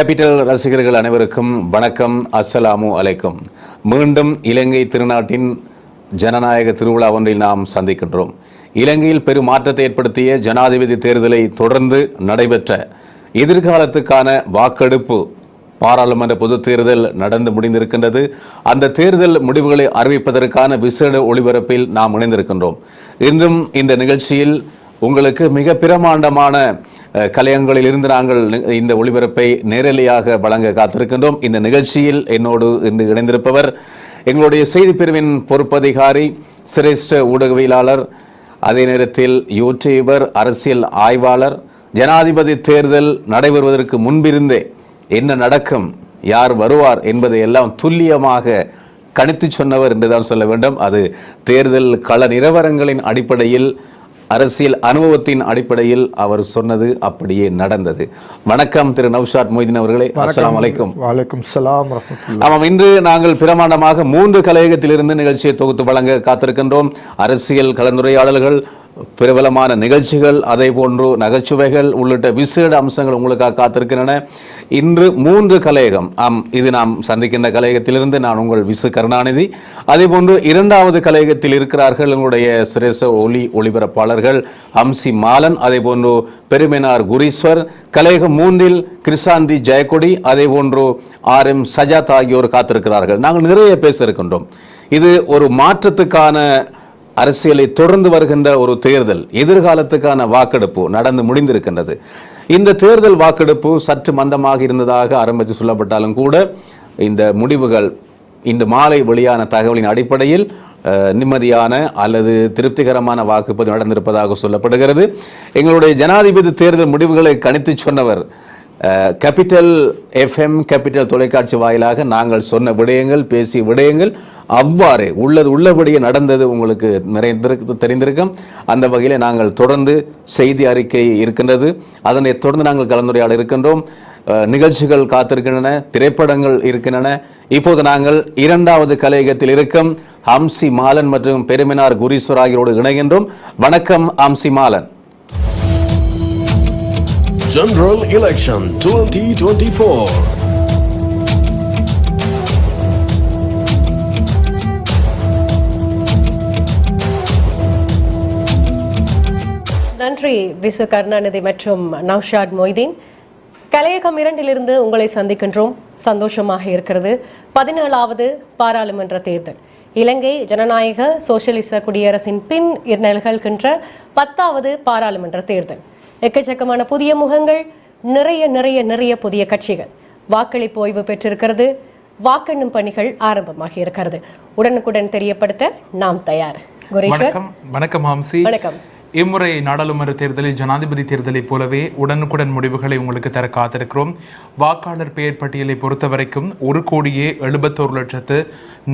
Capital ரசிகர்கள் அனைவருக்கும் வணக்கம். அஸ்ஸலாமு அலைக்கும். மீண்டும் இலங்கை திருநாட்டின் ஜனநாயக திருவிழா ஒன்றில் நாம் சந்திக்கின்றோம். இலங்கையில் பெரும் மாற்றத்தை ஏற்படுத்திய ஜனாதிபதி தேர்தலை தொடர்ந்து நடைபெற்ற எதிர்காலத்துக்கான வாக்கெடுப்பு பாராளுமன்ற பொது தேர்தல் நடந்து முடிந்திருக்கின்றது. அந்த தேர்தல் முடிவுகளை அறிவிப்பதற்கான விசேட ஒளிபரப்பில் நாம் இணைந்திருக்கின்றோம். இன்றும் இந்த நிகழ்ச்சியில் உங்களுக்கு மிக பிரமாண்டமான கலையங்களில் இருந்து நாங்கள் இந்த ஒளிபரப்பை நேரலையாக வழங்க காத்திருக்கின்றோம். இந்த நிகழ்ச்சியில் என்னோடு இன்று இணைந்திருப்பவர் எங்களுடைய செய்தி பிரிவின் பொறுப்பதிகாரி சிரேஷ்ட ஊடகவியலாளர் அதே நேரத்தில் யூடியூபர் அரசியல் ஆய்வாளர் ஜனாதிபதி தேர்தல் நடைபெறுவதற்கு முன்பிருந்தே என்ன நடக்கும் யார் வருவார் என்பதை எல்லாம் துல்லியமாக கணித்து சொன்னவர் என்றுதான் சொல்ல வேண்டும். அது தேர்தல் கள நிலவரங்களின் அடிப்படையில் அரசியல் அனுபவத்தின் அடிப்படையில் அவர் சொன்னது அப்படியே நடந்தது. வணக்கம் திரு நௌஷாத் மொய்தீன் அவர்களே. அஸ்ஸலாமு அலைக்கும். வலைக்கும் சலாம் ஆமாம் இன்று நாங்கள் பிரமாண்டமாக மூன்று கலையகத்திலிருந்து நிகழ்ச்சியை தொகுத்து வழங்க காத்திருக்கின்றோம். அரசியல் கலந்துரையாடல்கள் பிரபலமான நிகழ்ச்சிகள் அதே போன்று நகைச்சுவைகள் உள்ளிட்ட விசேட அம்சங்கள் உங்களுக்காக காத்திருக்கின்றன. இன்று மூன்று கலையகம். ஆம் இது நாம் சந்திக்கின்ற கலையகத்திலிருந்து நான் உங்கள் விசு கருணாநிதி. அதே போன்று இரண்டாவது கலையகத்தில் இருக்கிறார்கள் எங்களுடைய சிரேச ஒளி ஒளிபரப்பாளர்கள் ஹம்சி மாலன் அதே போன்று பெருமினார் குரீஸ்வர். கலையகம் மூன்றில் கிருஷாந்தி ஜெயக்கொடி அதே போன்று ஆர் எம் சஜாத் ஆகியோர் காத்திருக்கிறார்கள். நாங்கள் நிறைய பேச இருக்கின்றோம் இது ஒரு மாற்றத்துக்கான அரசியலை தொடர்ந்து வருகின்ற ஒரு தேர்தல் எதிர்காலத்துக்கான வாக்கெடுப்பு நடந்து முடிந்திருக்கின்றது. இந்த தேர்தல் வாக்கெடுப்பு சற்று மந்தமாக இருந்ததாக ஆரம்பித்து சொல்லப்பட்டாலும் கூட இந்த முடிவுகள் இன்று மாலை வெளியான தகவலின் அடிப்படையில் நிம்மதியான அல்லது திருப்திகரமான வாக்குப்பதிவு நடந்திருப்பதாக சொல்லப்படுகிறது. எங்களுடைய ஜனாதிபதி தேர்தல் முடிவுகளை கணித்து சொன்னவர் கேபிட்டல் எஃப்எம் கேபிட்டல் தொலைக்காட்சி வாயிலாக நாங்கள் சொன்ன விடயங்கள் பேசிய விடயங்கள் அவ்வாறே உள்ளது உள்ளபடியே நடந்தது உங்களுக்கு நிறைந்திருக்கு தெரிந்திருக்கும். அந்த வகையில் நாங்கள் தொடர்ந்து செய்தி அறிக்கை இருக்கின்றது. அதனை தொடர்ந்து நாங்கள் கலந்துரையாட இருக்கின்றோம். நிகழ்ச்சிகள் காத்திருக்கின்றன திரைப்படங்கள் இருக்கின்றன. இப்போது நாங்கள் இரண்டாவது கலையகத்தில் இருக்கும் ஹம்சி மாலன் மற்றும் பெருமினார் குரீஸ்வர் ஆகியோடு இணைகின்றோம். வணக்கம் ஹம்சி மாலன். General Election 2024. நன்றி விசு கருணாநிதி மற்றும் நௌஷாத் மொய்தீன். கலையகம் இரண்டிலிருந்து உங்களை சந்திக்கின்றோம். சந்தோஷமாக இருக்கிறது. பதினேழாவது பாராளுமன்ற தேர்தல். இலங்கை ஜனநாயக சோசியலிச குடியரசின் பின் நிகழ்கின்ற பத்தாவது பாராளுமன்ற தேர்தல். எக்கச்சக்கமான புதிய முகங்கள் நிறைய நிறைய நிறைய புதிய கட்சிகள். வாக்களிப்பு ஓய்வு பெற்றிருக்கிறது. வாக்கெண்ணும் பணிகள் ஆரம்பமாகி இருக்கிறது. உடனுக்குடன் தெரியப்படுத்த நாம் தயார். வணக்கம். வணக்கம் வணக்கம். இம்முறை நாடாளுமன்ற தேர்தலில் ஜனாதிபதி தேர்தலைப் போலவே உடனுக்குடன் முடிவுகளை உங்களுக்கு தர காத்திருக்கிறோம். வாக்காளர் பெயர் பட்டியலை பொறுத்தவரைக்கும் ஒரு கோடியே எழுபத்தோரு லட்சத்து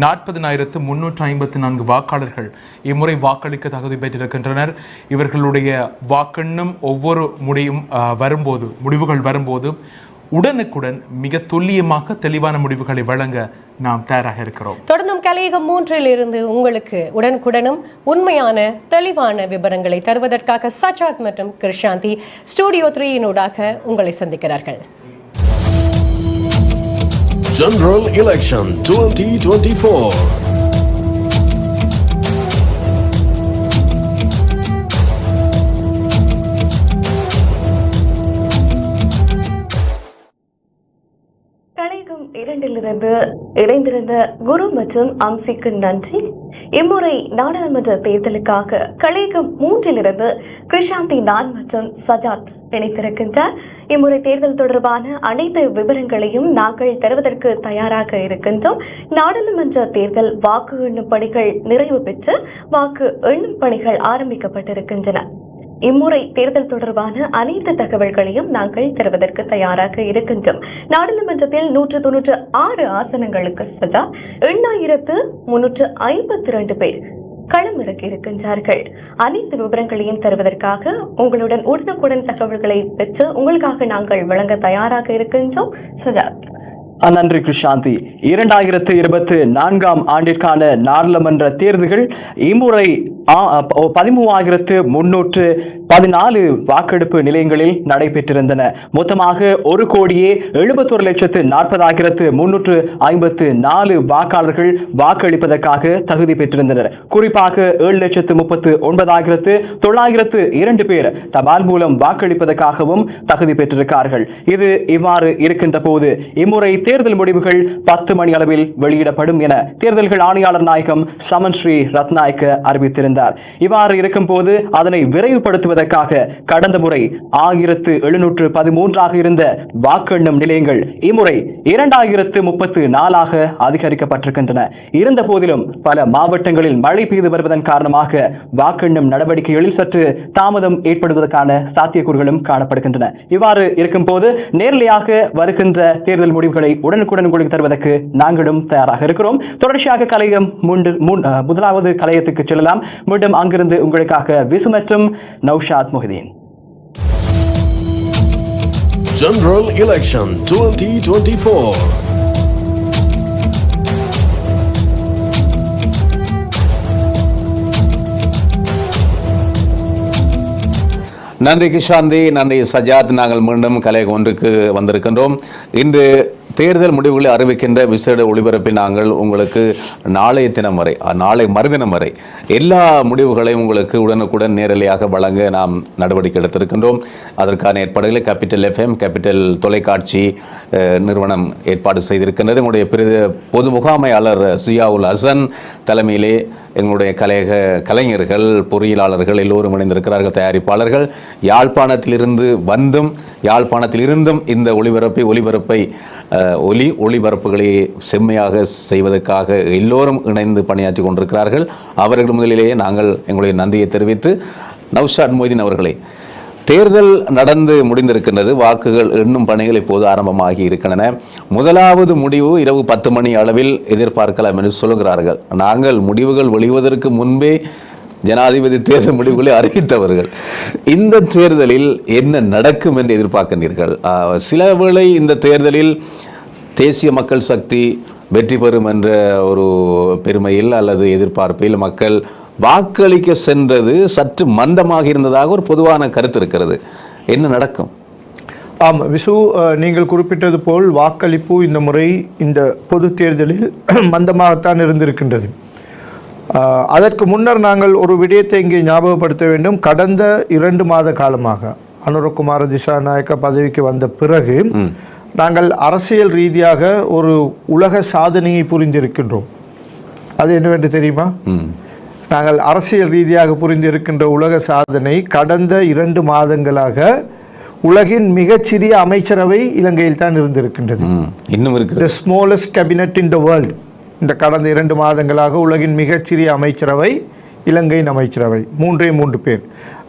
நாற்பதினாயிரத்து முன்னூற்று ஐம்பத்தி நான்கு வாக்காளர்கள் இம்முறை வாக்களிக்க தகுதி பெற்றிருக்கின்றனர். இவர்களுடைய வாக்கெண்ணும் ஒவ்வொரு முடியும் வரும்போது முடிவுகள் வரும்போது உடனுக்குடன் மிக துல்லியமாக தெளிவான முடிவுகளை வழங்க நாம் தயாராக இருக்கிறோம் தொடர்ந்தும் கலையகம் மூன்றில் இருந்து உங்களுக்கு உடனுக்குடனும் உண்மையான தெளிவான விவரங்களை தருவதற்காக சஜாத் மற்றும் கிருஷாந்தி ஸ்டூடியோ த்ரீயினூடாக உங்களை சந்திக்கிறார்கள் General Election 2024. இரண்டிலிருந்து இணைந்திருந்த குரு மற்றும் அம்சிக்கு நன்றி. இம்முறை நாடாளுமன்ற தேர்தலுக்காக கலையகம் மூன்றிலிருந்து கிருஷாந்தி நான் மற்றும் சஜாத் இணைத்திருக்கின்றார் இம்முறை தேர்தல் தொடர்பான அனைத்து விவரங்களையும் நாங்கள் தருவதற்கு தயாராக இருக்கின்றோம். நாடாளுமன்ற தேர்தல் வாக்கு எண்ணும் பணிகள் நிறைவு பெற்று வாக்கு எண்ணும் பணிகள் ஆரம்பிக்கப்பட்டிருக்கின்றன. இம்முறை தேர்தல் தொடர்பான அனைத்து தகவல்களையும் நாங்கள் தருவதற்கு தயாராக இருக்கின்றோம். நாடாளுமன்றத்தில் நூற்று தொன்னூற்று ஆறு ஆசனங்களுக்கு சஜா எண்ணாயிரத்து முன்னூற்று ஐம்பத்தி ரெண்டு பேர் களமிறக்கி இருக்கின்றார்கள். அனைத்து விவரங்களையும் தருவதற்காக உங்களுடன் உடனுக்குடன் தகவல்களை பெற்று உங்களுக்காக நாங்கள் வழங்க தயாராக இருக்கின்றோம். சஜாத் நன்றி கிருஷாந்தி இரண்டாயிரத்து இருபத்தி நான்காம் ஆண்டிற்கான நாடாளுமன்ற தேர்தல்கள் இம்முறை பதிமூவாயிரத்து முன்னூற்று பதினாலு வாக்கெடுப்பு நிலையங்களில் நடைபெற்றிருந்தன. மொத்தமாக ஒரு கோடியே எழுபத்தொரு லட்சத்து நாற்பதாயிரத்து முன்னூற்று ஐம்பத்து நாலு வாக்காளர்கள் வாக்களிப்பதற்காக தகுதி பெற்றிருந்தனர். குறிப்பாக ஏழு லட்சத்து முப்பத்து ஒன்பதாயிரத்து தொள்ளாயிரத்து இரண்டு பேர் தபால் மூலம் வாக்களிப்பதற்காகவும் தகுதி பெற்றிருக்கார்கள். இது இவ்வாறு இருக்கின்ற போது இம்முறை தேர்தல் முடிவுகள் பத்து மணி அளவில் வெளியிடப்படும் என தேர்தல்கள் ஆணையாளர் நாயகம் சமன் ஸ்ரீ ரத்நாயக்க அறிவித்திருந்தார். இவ்வாறு இருக்கும்போது அதனை விரைவுபடுத்துவதற்காக கடந்த முறை ஆயிரத்து எழுநூற்று பதிமூன்றாக இருந்த வாக்கெண்ணும் நிலையங்கள் இம்முறை இரண்டாயிரத்து முப்பத்து நாலாக அதிகரிக்கப்பட்டிருக்கின்றன. இருந்த போதிலும் பல மாவட்டங்களில் மழை பெய்து வருவதன் காரணமாக வாக்கெண்ணும் நடவடிக்கைகளில் சற்று தாமதம் ஏற்படுவதற்கான சாத்தியக்கூறுகளும் காணப்படுகின்றன. இவ்வாறு இருக்கும்போது நேரலையாக வருகின்ற தேர்தல் முடிவுகளை உடனுக்குடன் உங்களுக்கு தருவதற்கு நாங்களும் தயாராக இருக்கிறோம். தொடர்ச்சியாக கலையம் மூன்று முதலாவது கலையத்துக்கு செல்லலாம். மீண்டும் அங்கிருந்து உங்களுக்காக விசு மற்றும் நௌஷாத் முஹிதீன். General Election 2024. நன்றி கிஷாந்தி நன்றி சஜாத். நாங்கள் மீண்டும் கலை ஒன்றுக்கு வந்திருக்கின்றோம். இன்று தேர்தல் முடிவுகளை அறிவிக்கின்ற விசேட ஒளிபரப்பை நாங்கள் உங்களுக்கு நாளைய தினம் வரை நாளை மறுதினம் வரை எல்லா முடிவுகளையும் உங்களுக்கு உடனுக்குடன் நேரலையாக வழங்க நாம் நடவடிக்கை எடுத்திருக்கின்றோம். அதற்கான ஏற்பாடுகளை கேபிட்டல் எஃப்எம் கேபிட்டல் தொலைக்காட்சி நிறுவனம் ஏற்பாடு செய்திருக்கின்றது. எங்களுடைய பிரித பொது முகாமையாளர் சியாவுல் ஹசன் தலைமையிலே எங்களுடைய கலையக கலைஞர்கள் பொறியியலாளர்கள் எல்லோரும் இணைந்திருக்கிறார்கள் தயாரிப்பாளர்கள். யாழ்ப்பாணத்திலிருந்து வந்தும் யாழ்ப்பாணத்தில் இருந்தும் இந்த ஒளிபரப்பை ஒளிபரப்பை ஒலி ஒளிபரப்புகளை செம்மையாக செய்வதற்காக எல்லோரும் இணைந்து பணியாற்றி கொண்டிருக்கிறார்கள். அவர்கள் முதலிலேயே நாங்கள் எங்களுடைய நன்றியை தெரிவித்து நவ்ஷாத் மொய்தீன் அவர்களே தேர்தல் நடந்து முடிந்திருக்கின்றது. வாக்குகள் எண்ணும் பணிகள் இப்போது ஆரம்பமாகி இருக்கின்றன. முதலாவது முடிவு இரவு பத்து மணி அளவில் எதிர்பார்க்கலாம் என்று சொல்லுகிறார்கள். நாங்கள் முடிவுகள் வெளிவதற்கு முன்பே ஜனாதிபதி தேர்தல் முடிவுகளை அறிவித்தவர்கள். இந்த தேர்தலில் என்ன நடக்கும் என்று எதிர்பார்க்கின்றீர்கள்? சிலவேளை சில வேளை இந்த தேர்தலில் தேசிய மக்கள் சக்தி வெற்றி பெறும் என்ற ஒரு பெருமையில் அல்லது எதிர்பார்ப்பில் மக்கள் வாக்களிக்க சென்றது சற்று மந்தமாக இருந்ததாக ஒரு பொதுவான கருத்து இருக்கிறது. என்ன நடக்கும்? ஆம் விசு நீங்கள் குறிப்பிட்டது போல் வாக்களிப்பு இந்த முறை இந்த பொது தேர்தலில் மந்தமாகத்தான் இருந்திருக்கின்றது. அதற்கு முன்னர் நாங்கள் ஒரு விடயத்தை இங்கே ஞாபகப்படுத்த வேண்டும். கடந்த இரண்டு மாத காலமாக அனுரகுமார திசாநாயக்க பதவிக்கு வந்த பிறகு நாங்கள் அரசியல் ரீதியாக ஒரு உலக சாதனையை புரிந்திருக்கின்றோம். அது என்னவென்று தெரியுமா. நாங்கள் அரசியல் ரீதியாக புரிந்திருக்கின்ற உலக சாதனை கடந்த இரண்டு மாதங்களாக உலகின் மிகச்சிறிய அமைச்சரவை இலங்கையில் தான் இருந்திருக்கின்றது. இன்னும் இருக்குது the smallest cabinet in the world இந்த கடந்த இரண்டு மாதங்களாக உலகின் மிகச்சிறிய அமைச்சரவை இலங்கையின் அமைச்சரவை. மூன்றே மூன்று பேர்.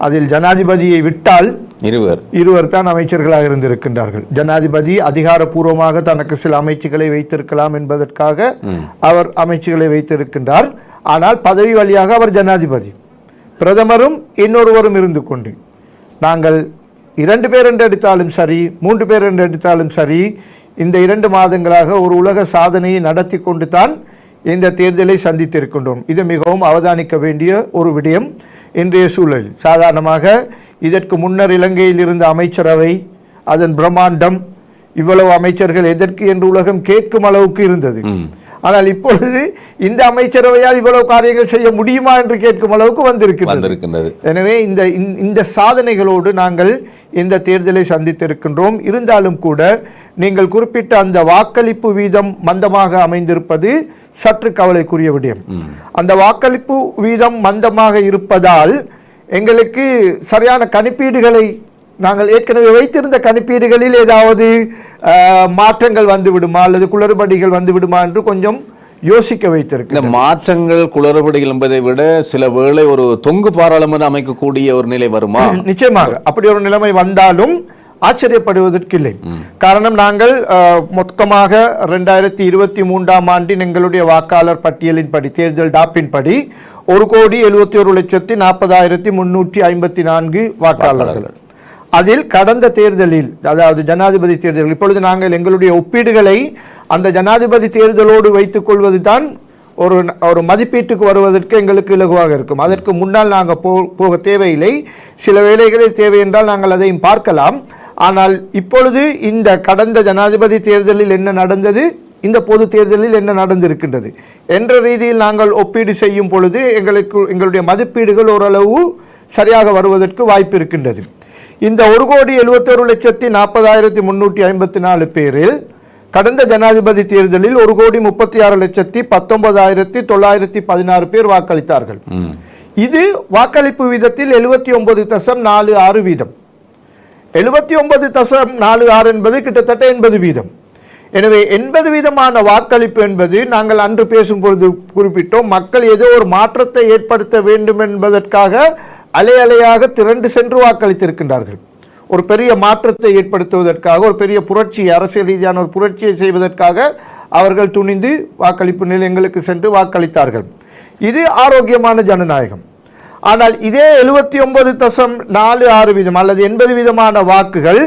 அதில் ஜனாதிபதியை விட்டால் இருவர். இருவர் தான் அமைச்சர்களாக இருந்திருக்கின்றார்கள். ஜனாதிபதி அதிகாரப்பூர்வமாக தனக்கு சில அமைச்சுகளை வைத்திருக்கலாம் என்பதற்காக அவர் அமைச்சுகளை வைத்திருக்கின்றார். ஆனால் பதவி வழியாக அவர் ஜனாதிபதி. பிரதமரும் இன்னொருவரும் இருந்து கொண்டு. நாங்கள் இரண்டு பேர் என்று எடுத்தாலும் சரி மூன்று பேர் என்று எடுத்தாலும் சரி இந்த இரண்டு மாதங்களாக ஒரு உலக சாதனையை நடத்தி கொண்டு தான் இந்த தேர்தலை சந்தித்திருக்கின்றோம். இது மிகவும் அவதானிக்க வேண்டிய ஒரு விடயம். இன்றைய சூழலில் சாதாரணமாக இதற்கு முன்னர் இலங்கையில் இருந்த அமைச்சரவை அதன் பிரம்மாண்டம் இவ்வளவு அமைச்சர்கள் எதற்கு என்று உலகம் கேட்கும் அளவுக்கு இருந்தது. ஆனால் இப்பொழுது இந்த அமைச்சரவையால் இவ்வளவு காரியங்கள் செய்ய முடியுமா என்று கேட்கும் அளவுக்கு வந்திருக்கிறது. வந்திருக்கின்றது. எனவே இந்த இந்த- இந்த சாதனைகளோடு நாங்கள் இந்த தேர்தலை சந்தித்திருக்கின்றோம். இருந்தாலும் கூட நீங்கள் குறிப்பிட்ட அந்த வாக்களிப்பு வீதம் மந்தமாக அமைந்திருப்பது சற்று கவலைக்குரிய விடயம். அந்த வாக்களிப்பு வீதம் மந்தமாக இருப்பதால் எங்களுக்கு சரியான கணிப்பீடுகளை நாங்கள் ஏற்கனவே வைத்திருந்த கணிப்பீடுகளில் ஏதாவது மாற்றங்கள் வந்து விடுமா அல்லது குளறுபடிகள் வந்து விடுமா என்று கொஞ்சம் யோசிக்க வைத்திருக்கு இந்த மாற்றங்கள் குளறுபடிகள் என்பதை விட சில வேளை ஒரு தொங்கு பாராளுமன்றம் அமைக்கக்கூடிய ஒரு நிலை வருமா? நிச்சயமாக. அப்படி ஒரு நிலைமை வந்தாலும் ஆச்சரியப்படுவதற்கு இல்லை காரணம் நாங்கள் மொத்தமாக ரெண்டாயிரத்தி இருபத்தி மூன்றாம் ஆண்டின் எங்களுடைய வாக்காளர் பட்டியலின்படி தேர்தல் டாப்பின் படி ஒரு கோடி எழுபத்தி ஒரு லட்சத்தி நாற்பதாயிரத்தி முன்னூற்றி ஐம்பத்தி நான்கு வாக்காளர்கள். அதில் கடந்த தேர்தலில் அதாவது ஜனாதிபதி தேர்தல் இப்பொழுது நாங்கள் எங்களுடைய ஒப்பீடுகளை அந்த ஜனாதிபதி தேர்தலோடு வைத்துக் கொள்வது தான் ஒரு ஒரு மதிப்பீட்டுக்கு வருவதற்கு எங்களுக்கு இலகுவாக இருக்கும். அதற்கு முன்னால் நாங்கள் போ போக தேவையில்லை. சில வேளைகளில் தேவை என்றால் நாங்கள் அதையும் பார்க்கலாம். ஆனால் இப்பொழுது இந்த கடந்த ஜனாதிபதி தேர்தலில் என்ன நடந்தது இந்த பொது தேர்தலில் என்ன நடந்திருக்கின்றது என்ற ரீதியில் நாங்கள் ஒப்பீடு செய்யும் பொழுது எங்களுக்கு எங்களுடைய மதிப்பீடுகள் ஓரளவு சரியாக வருவதற்கு வாய்ப்பு இருக்கின்றது. இந்த ஒரு கோடி எழுபத்தொரு லட்சத்தி நாற்பதாயிரத்தி முன்னூற்றி ஐம்பத்தி நாலு பேரில் கடந்த ஜனாதிபதி தேர்தலில் ஒரு கோடி முப்பத்தி ஆறு லட்சத்தி பத்தொன்பதாயிரத்தி தொள்ளாயிரத்தி பதினாறு பேர் வாக்களித்தார்கள். இது வாக்களிப்பு வீதத்தில் எழுபத்தி ஒன்பது தசம் நாலு ஆறு வீதம். எழுபத்தி ஒன்பது தசம் நாலு ஆறு என்பது கிட்டத்தட்ட எண்பது வீதம். எனவே எண்பது வீதமான வாக்களிப்பு என்பது நாங்கள் அன்று பேசும்பொழுது குறிப்பிட்டோம் மக்கள் ஏதோ ஒரு மாற்றத்தை ஏற்படுத்த வேண்டும் என்பதற்காக அலை அலையாக திரண்டு சென்று வாக்களித்திருக்கின்றார்கள். ஒரு பெரிய மாற்றத்தை ஏற்படுத்துவதற்காக ஒரு பெரிய புரட்சி அரசியல் ரீதியான ஒரு புரட்சியை செய்வதற்காக அவர்கள் துணிந்து வாக்களிப்பு நிலையங்களுக்கு சென்று வாக்களித்தார்கள். இது ஆரோக்கியமான ஜனநாயகம். ஆனால் இதே எழுபத்தி ஒன்பது தசம் நாலு ஆறு வீதம் அல்லது எண்பது வீதமான வாக்குகள்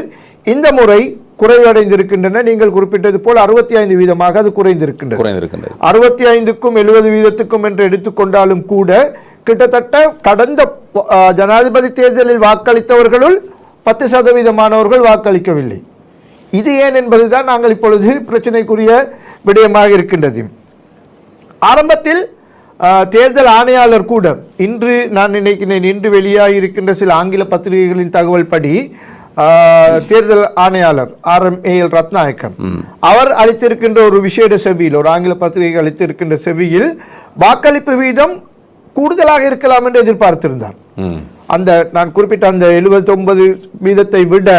இந்த முறை குறைவடைந்திருக்கின்றன. நீங்கள் குறிப்பிட்டது போல் அறுபத்தி ஐந்து வீதமாக அது குறைந்திருக்கின்றது. அறுபத்தி ஐந்துக்கும் எழுபது வீதத்துக்கும் என்று எடுத்துக்கொண்டாலும் கூட கிட்டத்தட்ட கடந்த ஜனாதிபதி தேர்தலில் வாக்களித்தவர்களுள் பத்து சதவீதமானவர்கள் வாக்களிக்கவில்லை. இது ஏன் என்பதுதான் நாங்கள் இப்பொழுது பிரச்சனைக்குரிய விடயமாக இருக்கின்றது. ஆரம்பத்தில் தேர்தல் ஆணையாளர் கூட இன்று நான் நினைக்கிறேன் இன்று வெளியாகி இருக்கின்ற சில ஆங்கில பத்திரிகைகளின் தகவல் படி தேர்தல் ஆணையாளர் R M A L Ratnayake அவர் அளித்திருக்கின்ற ஒரு விசேட செவியில் ஒரு ஆங்கில பத்திரிகை அளித்திருக்கின்ற செவியில் வாக்களிப்பு வீதம் கூடுதலாக இருக்கலாம் என்று எதிர்பார்த்திருந்தார். அந்த நான் குறிப்பிட்ட அந்த 79 வீதத்தை விட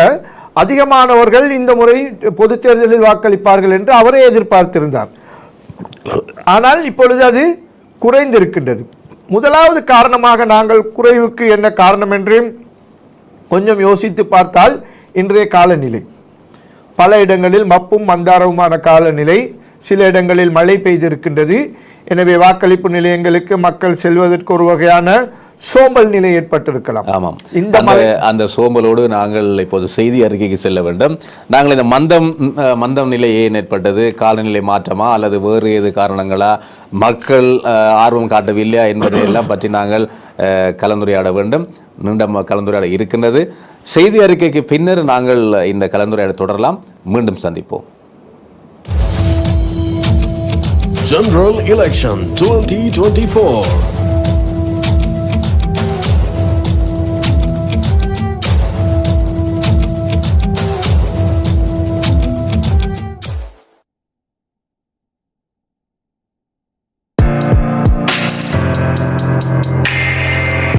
அதிகமானவர்கள் இந்த முறை பொது தேர்தலில் வாக்களிப்பார்கள் என்று அவரே எதிர்பார்த்திருந்தார். ஆனால் இப்பொழுது அது குறைந்திருக்கின்றது. முதலாவது காரணமாக நாங்கள் குறைவுக்கு என்ன காரணம் என்று கொஞ்சம் யோசித்து பார்த்தால் இன்றைய காலநிலை. பல இடங்களில் மப்பும் மந்தாரவுமான காலநிலை சில இடங்களில் மழை பெய்திருக்கின்றது. எனவே வாக்களிப்பு நிலையங்களுக்கு மக்கள் செல்வதற்கு ஒரு வகையான சோம்பல் நிலை ஏற்பட்டிருக்கலாம். ஆமாம். இந்த அந்த சோம்பலோடு நாங்கள் இப்போது செய்தி அறிக்கைக்கு செல்ல வேண்டும். நாங்கள் இந்த மந்தம் மந்தம் நிலை ஏன் ஏற்பட்டது? காலநிலை மாற்றமா? அல்லது வேறு ஏது காரணங்களா? மக்கள் ஆர்வம் காட்டவில்லையா என்பதை எல்லாம் பற்றி நாங்கள் கலந்துரையாட வேண்டும். நீண்ட ம- கலந்துரையாட இருக்கின்றது. செய்தி அறிக்கைக்கு பின்னர் நாங்கள் இந்த கலந்துரையாட தொடரலாம். மீண்டும் சந்திப்போம். General Election 2024